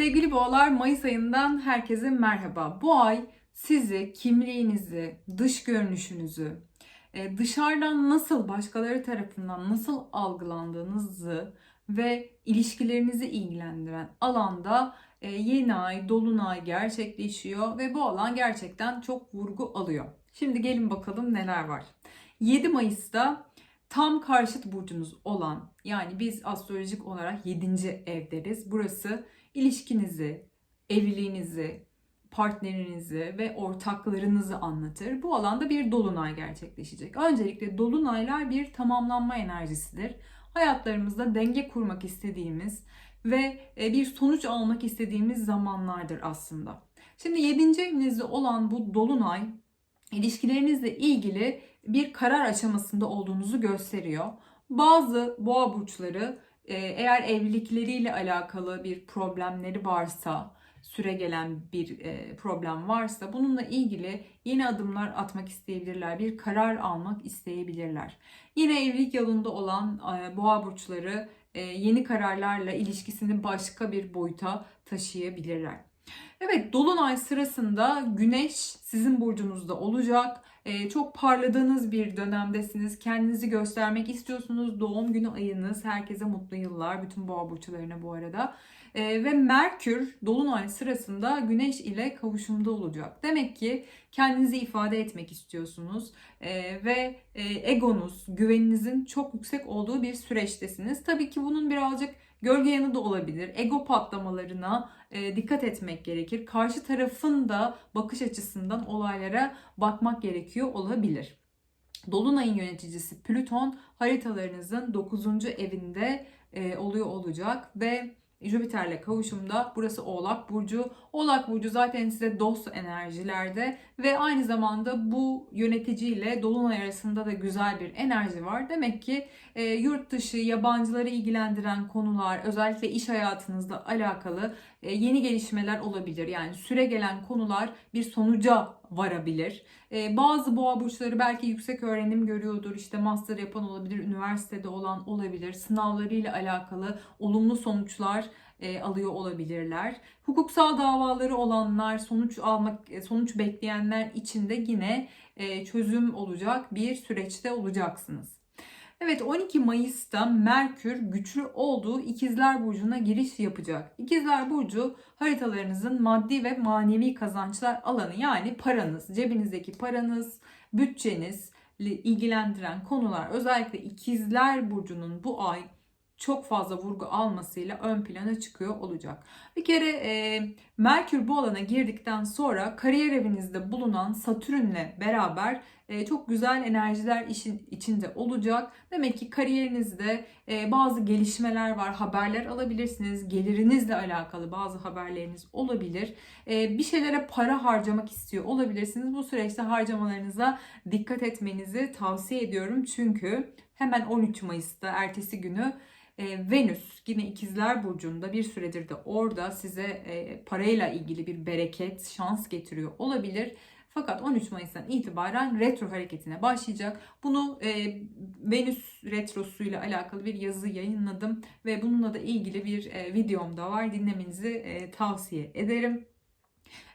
Sevgili boğalar Mayıs ayından herkese merhaba. Bu ay sizi, kimliğinizi, dış görünüşünüzü, e, dışarıdan nasıl, başkaları tarafından nasıl algılandığınızı ve ilişkilerinizi ilgilendiren alanda e, yeni ay, dolunay gerçekleşiyor ve bu alan gerçekten çok vurgu alıyor. Şimdi gelin bakalım neler var. 7 Mayıs'ta tam karşıt burcunuz olan yani biz astrolojik olarak 7. ev deriz. Burası ilişkinizi, evliliğinizi, partnerinizi ve ortaklarınızı anlatır. Bu alanda bir dolunay gerçekleşecek. Öncelikle dolunaylar bir tamamlanma enerjisidir. Hayatlarımızda denge kurmak istediğimiz ve e, bir sonuç almak istediğimiz zamanlardır aslında. Şimdi 7. evinizde olan bu dolunay ilişkilerinizle ilgili bir karar aşamasında olduğunuzu gösteriyor. Bazı boğa burçları eğer evlilikleriyle alakalı bir problemleri varsa, süre gelen bir e, problem varsa bununla ilgili yeni adımlar atmak isteyebilirler, bir karar almak isteyebilirler. Yine evlilik yolunda olan e, boğa burçları yeni kararlarla ilişkisini başka bir boyuta taşıyabilirler. Evet, dolunay sırasında Güneş sizin burcunuzda olacak. Ee, çok parladığınız bir dönemdesiniz. Kendinizi göstermek istiyorsunuz. Doğum günü ayınız. Herkese mutlu yıllar. Bütün boğa burçlarına bu arada. Ee, ve Merkür dolunay sırasında Güneş ile kavuşumda olacak. Demek ki kendinizi ifade etmek istiyorsunuz ee, ve e, egonuz, güveninizin çok yüksek olduğu bir süreçtesiniz. Tabii ki bunun birazcık gölge yanı da olabilir. Ego patlamalarına e, dikkat etmek gerekir. Karşı tarafın da bakış açısından olaylara bakmak gerekiyor olabilir. Dolunay'ın yöneticisi Plüton haritalarınızın 9. evinde e, oluyor olacak ve Jüpiter'le kavuşumda burası Oğlak Burcu. Oğlak Burcu zaten size dost enerjilerde ve aynı zamanda bu yöneticiyle Dolunay arasında da güzel bir enerji var. Demek ki e, yurt dışı yabancıları ilgilendiren konular özellikle iş hayatınızla alakalı e, yeni gelişmeler olabilir. Yani süre gelen konular bir sonuca varabilir. E, bazı boğa burçları belki yüksek öğrenim görüyordur. İşte master yapan olabilir, üniversitede olan olabilir. Sınavlarıyla alakalı olumlu sonuçlar e, alıyor olabilirler. Hukuksal davaları olanlar, sonuç almak, e, sonuç bekleyenler için de yine e, çözüm olacak bir süreçte olacaksınız. Evet 12 Mayıs'ta Merkür güçlü olduğu İkizler Burcu'na giriş yapacak. İkizler Burcu haritalarınızın maddi ve manevi kazançlar alanı yani paranız, cebinizdeki paranız, bütçeniz ilgilendiren konular özellikle İkizler Burcu'nun bu ay çok fazla vurgu almasıyla ön plana çıkıyor olacak. Bir kere e, Merkür bu alana girdikten sonra kariyer evinizde bulunan Satürn'le beraber çok güzel enerjiler işin içinde olacak. Demek ki kariyerinizde e, bazı gelişmeler var, haberler alabilirsiniz. Gelirinizle alakalı bazı haberleriniz olabilir. E, bir şeylere para harcamak istiyor olabilirsiniz. Bu süreçte harcamalarınıza dikkat etmenizi tavsiye ediyorum. Çünkü hemen 13 Mayıs'ta ertesi günü e, Venüs yine ikizler burcunda bir süredir de orada size e, parayla ilgili bir bereket, şans getiriyor olabilir. Fakat 13 Mayıs'tan itibaren retro hareketine başlayacak. Bunu e, Venüs retrosuyla alakalı bir yazı yayınladım ve bununla da ilgili bir e, videom da var. Dinlemenizi e, tavsiye ederim.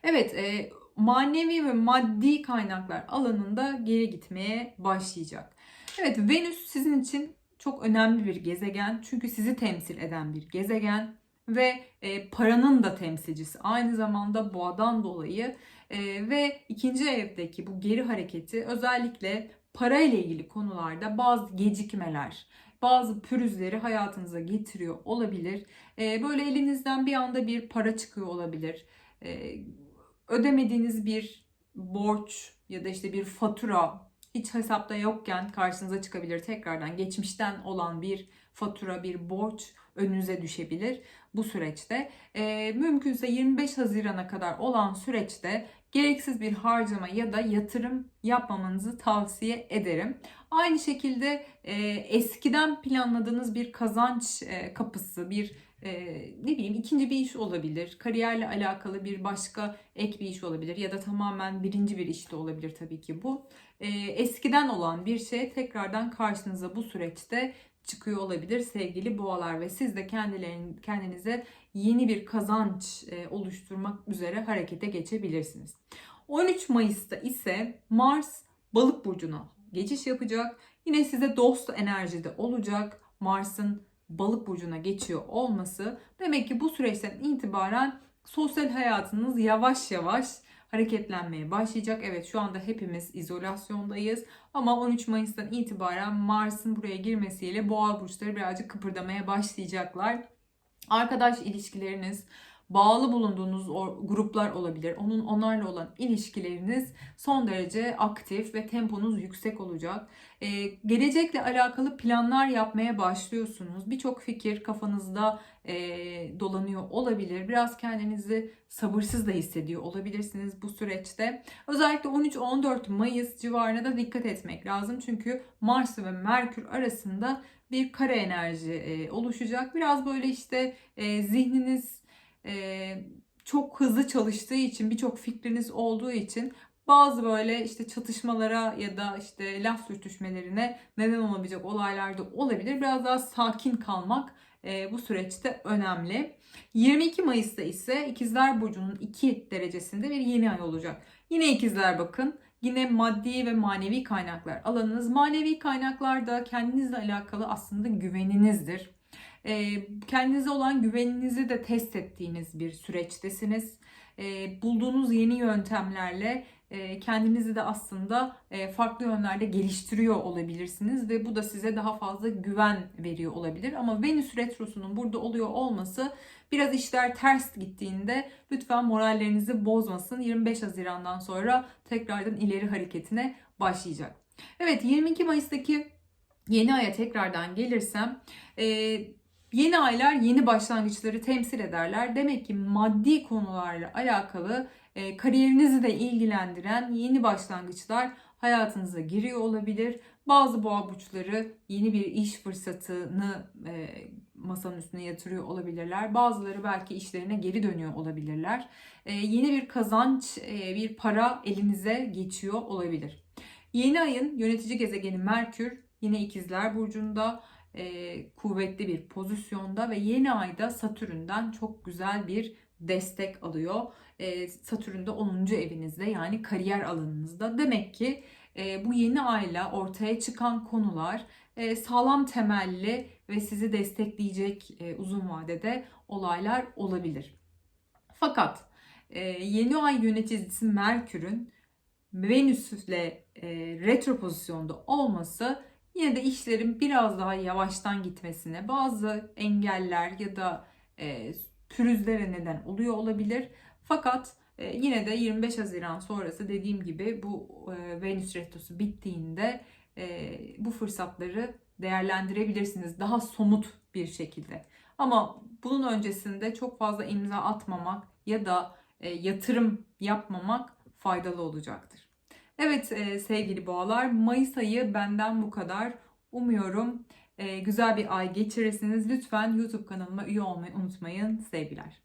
Evet, e, manevi ve maddi kaynaklar alanında geri gitmeye başlayacak. Evet, Venüs sizin için çok önemli bir gezegen. Çünkü sizi temsil eden bir gezegen ve e, paranın da temsilcisi. Aynı zamanda boğadan dolayı e, ve ikinci evdeki bu geri hareketi özellikle para ile ilgili konularda bazı gecikmeler, bazı pürüzleri hayatınıza getiriyor olabilir. E, böyle elinizden bir anda bir para çıkıyor olabilir. E, ödemediğiniz bir borç ya da işte bir fatura hiç hesapta yokken karşınıza çıkabilir. Tekrardan geçmişten olan bir fatura, bir borç önünüze düşebilir bu süreçte. E, mümkünse 25 Haziran'a kadar olan süreçte gereksiz bir harcama ya da yatırım yapmamanızı tavsiye ederim. Aynı şekilde e, eskiden planladığınız bir kazanç e, kapısı, bir ne bileyim ikinci bir iş olabilir. Kariyerle alakalı bir başka ek bir iş olabilir ya da tamamen birinci bir iş de olabilir tabii ki bu. Eskiden olan bir şey tekrardan karşınıza bu süreçte çıkıyor olabilir sevgili boğalar ve siz de kendilerin, kendinize yeni bir kazanç oluşturmak üzere harekete geçebilirsiniz. 13 Mayıs'ta ise Mars balık burcuna geçiş yapacak. Yine size dost enerjide olacak. Mars'ın balık burcuna geçiyor olması demek ki bu süreçten itibaren sosyal hayatınız yavaş yavaş hareketlenmeye başlayacak. Evet şu anda hepimiz izolasyondayız ama 13 Mayıs'tan itibaren Mars'ın buraya girmesiyle boğa burçları birazcık kıpırdamaya başlayacaklar. Arkadaş ilişkileriniz, bağlı bulunduğunuz gruplar olabilir. Onun onlarla olan ilişkileriniz son derece aktif ve temponuz yüksek olacak. Ee, gelecekle alakalı planlar yapmaya başlıyorsunuz. Birçok fikir kafanızda e, dolanıyor olabilir. Biraz kendinizi sabırsız da hissediyor olabilirsiniz bu süreçte. Özellikle 13-14 Mayıs civarına da dikkat etmek lazım. Çünkü Mars ve Merkür arasında bir kare enerji e, oluşacak. Biraz böyle işte e, zihniniz e, çok hızlı çalıştığı için, birçok fikriniz olduğu için bazı böyle işte çatışmalara ya da işte laf sürtüşmelerine neden olabilecek olaylar da olabilir. Biraz daha sakin kalmak e, bu süreçte önemli. 22 Mayıs'ta ise İkizler Burcu'nun 2 derecesinde bir yeni ay olacak. Yine ikizler bakın. Yine maddi ve manevi kaynaklar alanınız. Manevi kaynaklar da kendinizle alakalı aslında güveninizdir. E, kendinize olan güveninizi de test ettiğiniz bir süreçtesiniz. E, bulduğunuz yeni yöntemlerle e, kendinizi de aslında e, farklı yönlerde geliştiriyor olabilirsiniz ve bu da size daha fazla güven veriyor olabilir. Ama Venüs retrosunun burada oluyor olması biraz işler ters gittiğinde lütfen morallerinizi bozmasın. 25 Haziran'dan sonra tekrardan ileri hareketine başlayacak. Evet 22 Mayıs'taki yeni aya tekrardan gelirsem e, yeni aylar yeni başlangıçları temsil ederler. Demek ki maddi konularla alakalı e, kariyerinizi de ilgilendiren yeni başlangıçlar hayatınıza giriyor olabilir. Bazı boğa burçları yeni bir iş fırsatını e, masanın üstüne yatırıyor olabilirler. Bazıları belki işlerine geri dönüyor olabilirler. E, yeni bir kazanç, e, bir para elinize geçiyor olabilir. Yeni ayın yönetici gezegeni Merkür yine ikizler burcunda e, kuvvetli bir pozisyonda ve yeni ayda Satürn'den çok güzel bir destek alıyor. E, Satürn de 10. evinizde yani kariyer alanınızda. Demek ki e, bu yeni ayla ortaya çıkan konular e, sağlam temelli ve sizi destekleyecek e, uzun vadede olaylar olabilir. Fakat e, yeni ay yöneticisi Merkür'ün Venüs ile e, retro pozisyonda olması yine de işlerin biraz daha yavaştan gitmesine, bazı engeller ya da e, pürüzlere neden oluyor olabilir. Fakat e, yine de 25 Haziran sonrası dediğim gibi bu e, Venüs retrosu bittiğinde e, bu fırsatları değerlendirebilirsiniz daha somut bir şekilde. Ama bunun öncesinde çok fazla imza atmamak ya da e, yatırım yapmamak faydalı olacaktır. Evet e, sevgili boğalar Mayıs ayı benden bu kadar. Umuyorum e, güzel bir ay geçirirsiniz. Lütfen YouTube kanalıma üye olmayı unutmayın. Sevgiler.